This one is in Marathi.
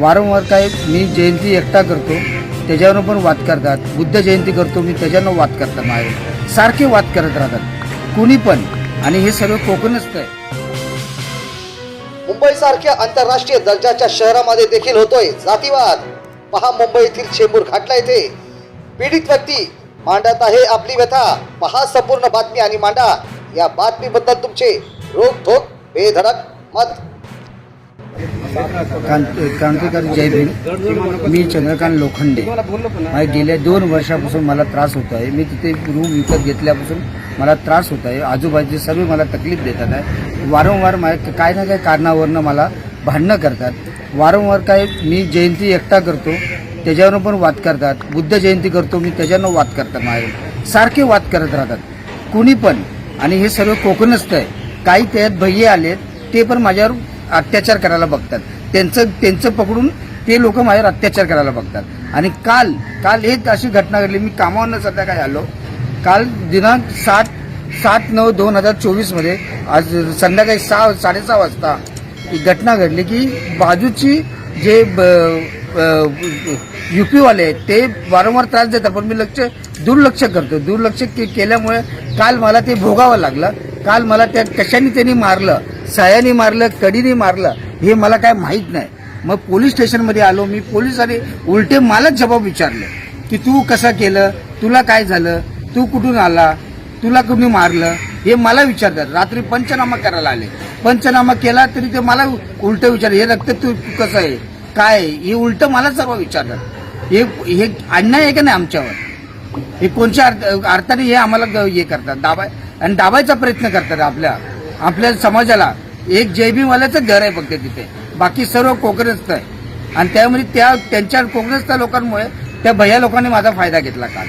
वारंवार काय मी जयंती एकटा करतो त्याच्यावर पण वाद करतात. बुद्ध जयंती करतो मी त्याच्यानं वाद करतात माझे सारखे वाद करत राहतात. कुणी पण आणि हे सगळं कोकणच आहे. मुंबईसारख्या आंतरराष्ट्रीय दर्जाच्या शहरामध्ये देखील होतोय जातीवाद. पहा मुंबईतील चेंबूर घाटला येथे. पीडित व्यक्ती मांडत आहे आपली व्यथा. पहा संपूर्ण बातमी आणि मांडा. या बातमीबद्दल तुमचे रोखोक बेधडक मत. क्रांतिकारी जय भीम. मी चंद्रकांत लोखंडे. गेल्या दोन वर्षापासून मला त्रास होतो आहे. मी तिथे रूम विकत घेतल्यापासून मला त्रास होत आहे. आजूबाजूचे सर्व मला तकलीफ देतात. आहे वारंवार माझ्या काय ना काय कारणावरनं मला भांडणं करतात. वारंवार काय मी जयंती एकटा करतो त्याच्यावरनं पण वाद करतात. बुद्ध जयंती करतो मी त्याच्यानं वाद करतात माझे सारखे वाद करत राहतात. कुणी पण आणि हे सर्व कोकणस्थ आहे. काही त्यात भैये आलेत ते पण माझ्यावर अत्याचार करायला बघतात. त्यांचं त्यांचं पकडून ते लोक माझ्यावर अत्याचार करायला बघतात. आणि काल काल एक अशी घटना घडली. मी कामावरनं सध्या काय आलो? काल दिनांक सात सात नऊ दोन हजार चोवीसमध्ये आज संध्याकाळी सहा साडेसहा वाजता ही घटना घडली की बाजूची जे युपीवाले आहेत ते वारंवार त्रास देतात पण मी लक्ष दुर्लक्ष करतो दुर्लक्ष के केल्यामुळे काल मला ते भोगावं लागलं. काल मला त्या कशाने त्यांनी मारलं सायाने मारलं कडीने मारलं हे मला काय माहीत नाही. मग पोलीस स्टेशनमध्ये आलो मी पोलिसांनी उलटे मलाच जबाब विचारले की तू कसं केलं तुला काय झालं तू कुठून आला तुला कुणी मारलं हे मला विचारतात. रात्री पंचनामा करायला आले. पंचनामा केला तरी ते मला उलटं विचार हे रक्त तू कसं आहे? काय हे उलट मला सर्व विचारतात. हे हे अन्याय आहे का नाही आमच्यावर? हे कोणत्या अर्थ अर्थाने हे आम्हाला हे करतात दाबाय आणि दाबायचा प्रयत्न करतात आपल्या आपल्या समाजाला. एक जयभीमवाल्याचं घर आहे फक्त तिथे. बाकी सर्व कोकणस्थ आहे. आणि त्यामुळे त्या त्यांच्या कोकणस्थ लोकांमुळे त्या भैया लोकांनी माझा फायदा घेतला काल.